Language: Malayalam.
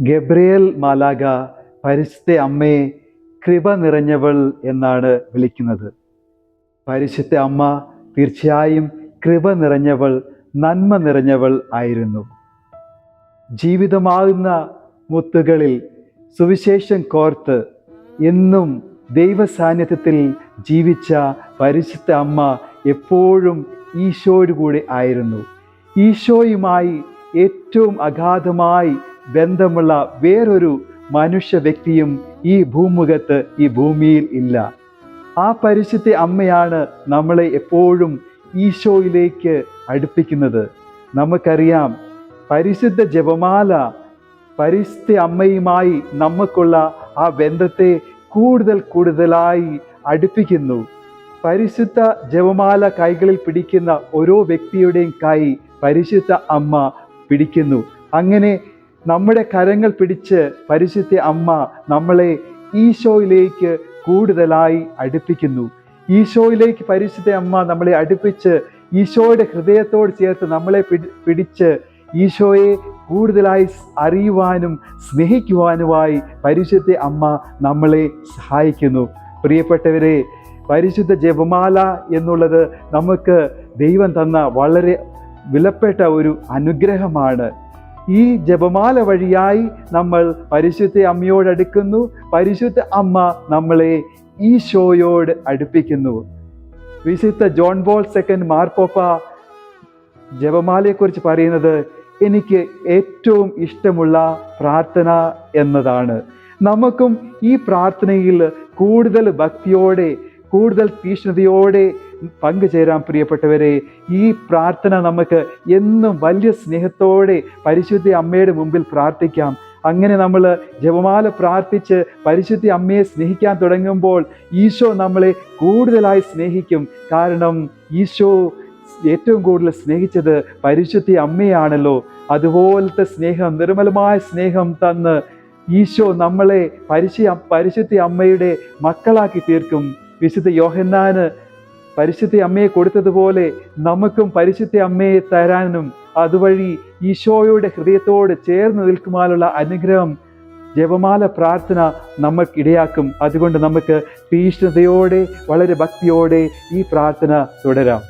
ഗബ്രിയേൽ മാലാഗ പരിശുദ്ധ അമ്മയെ കൃപ നിറഞ്ഞവൾ എന്നാണ് വിളിക്കുന്നത്. പരിശുദ്ധ അമ്മ തീർച്ചയായും കൃപ നിറഞ്ഞവൾ നന്മ നിറഞ്ഞവൾ ആയിരുന്നു. ജീവിതമാകുന്ന മുത്തുകളിൽ സുവിശേഷം കോർത്ത് എന്നും ദൈവസാന്നിധ്യത്തിൽ ജീവിച്ച പരിശുദ്ധ അമ്മ എപ്പോഴും ഈശോയുടെ കൂടെ ആയിരുന്നു. ഈശോയുമായി ഏറ്റവും അഗാധമായി ബന്ധമുള്ള വേറൊരു മനുഷ്യ വ്യക്തിയും ഈ ഭൂമുഖത്ത് ഈ ഭൂമിയിൽ ഇല്ല. ആ പരിശുദ്ധ അമ്മയാണ് നമ്മളെ എപ്പോഴും ഈശോയിലേക്ക് അടുപ്പിക്കുന്നത്. നമുക്കറിയാം പരിശുദ്ധ ജപമാല പരിശുദ്ധ അമ്മയുമായി നമുക്കുള്ള ആ ബന്ധത്തെ കൂടുതൽ കൂടുതലായി അടുപ്പിക്കുന്നു. പരിശുദ്ധ ജപമാല കൈകളിൽ പിടിക്കുന്ന ഓരോ വ്യക്തിയുടെയും കൈ പരിശുദ്ധ അമ്മ പിടിക്കുന്നു. അങ്ങനെ നമ്മുടെ കരങ്ങൾ പിടിച്ച് പരിശുദ്ധ അമ്മ നമ്മളെ ഈശോയിലേക്ക് കൂടുതലായി അടുപ്പിക്കുന്നു. ഈശോയിലേക്ക് പരിശുദ്ധ അമ്മ നമ്മളെ അടുപ്പിച്ച് ഈശോയുടെ ഹൃദയത്തോട് ചേർത്ത് നമ്മളെ പിടിച്ച് ഈശോയെ കൂടുതലായി അറിയുവാനും സ്നേഹിക്കുവാനുമായി പരിശുദ്ധ അമ്മ നമ്മളെ സഹായിക്കുന്നു. പ്രിയപ്പെട്ടവരെ പരിശുദ്ധ ജപമാല എന്നുള്ളത് നമുക്ക് ദൈവം തന്ന വളരെ വിലപ്പെട്ട ഒരു അനുഗ്രഹമാണ്. ഈ ജപമാല വഴിയായി നമ്മൾ പരിശുദ്ധ അമ്മയോട് അടുക്കുന്നു. പരിശുദ്ധ അമ്മ നമ്മളെ ഈശോയോട് അടുപ്പിക്കുന്നു. വിശുദ്ധ ജോൺ ബോൾ സെക്കൻഡ് മാർപ്പോപ്പ ജപമാലയെക്കുറിച്ച് പറയുന്നത് എനിക്ക് ഏറ്റവും ഇഷ്ടമുള്ള പ്രാർത്ഥന എന്നതാണ്. നമുക്കും ഈ പ്രാർത്ഥനയിൽ കൂടുതൽ ഭക്തിയോടെ കൂടുതൽ തീഷ്ണതയോടെ പങ്കുചേരാൻ പ്രിയപ്പെട്ടവരെ ഈ പ്രാർത്ഥന നമുക്ക് എന്നും വലിയ സ്നേഹത്തോടെ പരിശുദ്ധ അമ്മയുടെ മുമ്പിൽ പ്രാർത്ഥിക്കാം. അങ്ങനെ നമ്മൾ ജപമാല പ്രാർത്ഥിച്ച് പരിശുദ്ധി അമ്മയെ സ്നേഹിക്കാൻ തുടങ്ങുമ്പോൾ ഈശോ നമ്മളെ കൂടുതലായി സ്നേഹിക്കും. കാരണം ഈശോ ഏറ്റവും കൂടുതൽ സ്നേഹിച്ചത് പരിശുദ്ധി അമ്മയാണല്ലോ. അതുപോലത്തെ സ്നേഹം നിർമ്മലമായ സ്നേഹം തന്ന് ഈശോ നമ്മളെ പരിശു പരിശുദ്ധി അമ്മയുടെ മക്കളാക്കി തീർക്കും. വിശുദ്ധ യോഹന്നാന് പരിശുദ്ധ അമ്മയെ കൊടുത്തതുപോലെ നമുക്കും പരിശുദ്ധ അമ്മയെ തരാനും അതുവഴി ഈശോയുടെ ഹൃദയത്തോട് ചേർന്ന് നിൽക്കുവാനുള്ള അനുഗ്രഹം ജപമാല പ്രാർത്ഥന നമുക്കിടയാക്കും അതുകൊണ്ട് നമുക്ക് തീഷ്ണതയോടെ വളരെ ഭക്തിയോടെ ഈ പ്രാർത്ഥന തുടരാം.